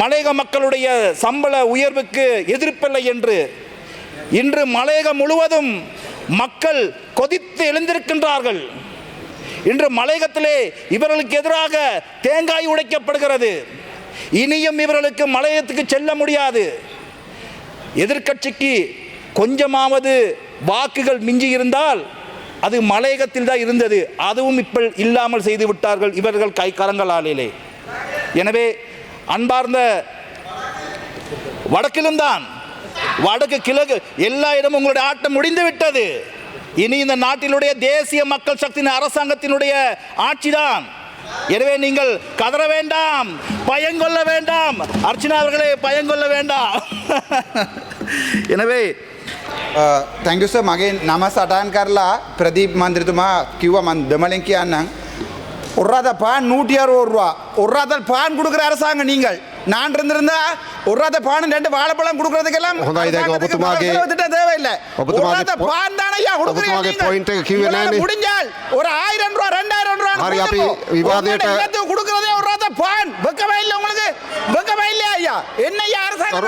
மலையக மக்களுடைய சம்பள உயர்வுக்கு எதிர்ப்பில்லை என்று இன்று மலையகம் முழுவதும் மக்கள் கொதித்து எழுந்திருக்கின்றார்கள். இன்று மலையகத்திலே இவர்களுக்கு எதிராக தேங்காய் உடைக்கப்படுகிறது. இனியும் இவர்களுக்கு மலையகத்துக்கு செல்ல முடியாது. எதிர்க்கட்சிக்கு கொஞ்சமாவது வாக்குகள் மிஞ்சி இருந்தால் அது மலையகத்தில் தான் இருந்தது. அதுவும் இப்போ இல்லாமல் செய்து விட்டார்கள் இவர்கள் கை கரங்களாலே எனவே அன்பார்ந்த வடக்கிலும் தான். வடக்கு கிழக்கு எல்லா இடமும் உங்களுடைய ஆட்டம் முடிந்து விட்டது இனி இந்த நாட்டினுடைய தேசிய மக்கள் சக்தியின் அரசாங்கத்தினுடைய ஆட்சிதான் எனவே நீங்கள் கதற வேண்டாம் பயங்கொள்ள வேண்டாம். அர்ச்சனா அவர்களே பயங்கொள்ள வேண்டாம். எனவே ಥ್ಯಾಂಕ್ ಯು ಸರ್ ಮಗೇನ್ ನಮ್ಮ பிரதீப் ಪ್ರದೀಪ್ ಮಂದಿರತುಮ ಕ್ಯೂವ ಮನ್ ದಮಲಿಂಕಿ ಅನ್ನಂಗೆ ஒரு ரத பான் நூற்றி அறுபது ரூபா ஒரு ரத பான் கொடுக்குற அரசாங்கம் நீங்கள். நான் இருந்திருந்தா ஒரு ரத பான் ரெண்டு வாழைப்பழம் கொடுக்கறதுக்கெல்லாம் திட்டம் தேவையில்லை. ஒரு ஐயா கொடுக்குறீங்க முடிஞ்சால் ஒரு ஆயிரம் ரூபா ரெண்டாயிரம் ரூபா கொடுக்கறதே ஒரு ரத பான். வெக்கவே இல்லை உங்களுக்கு? வெக்கவே இல்லையா ஐயா? என்ன ஐயா அரசாங்கம்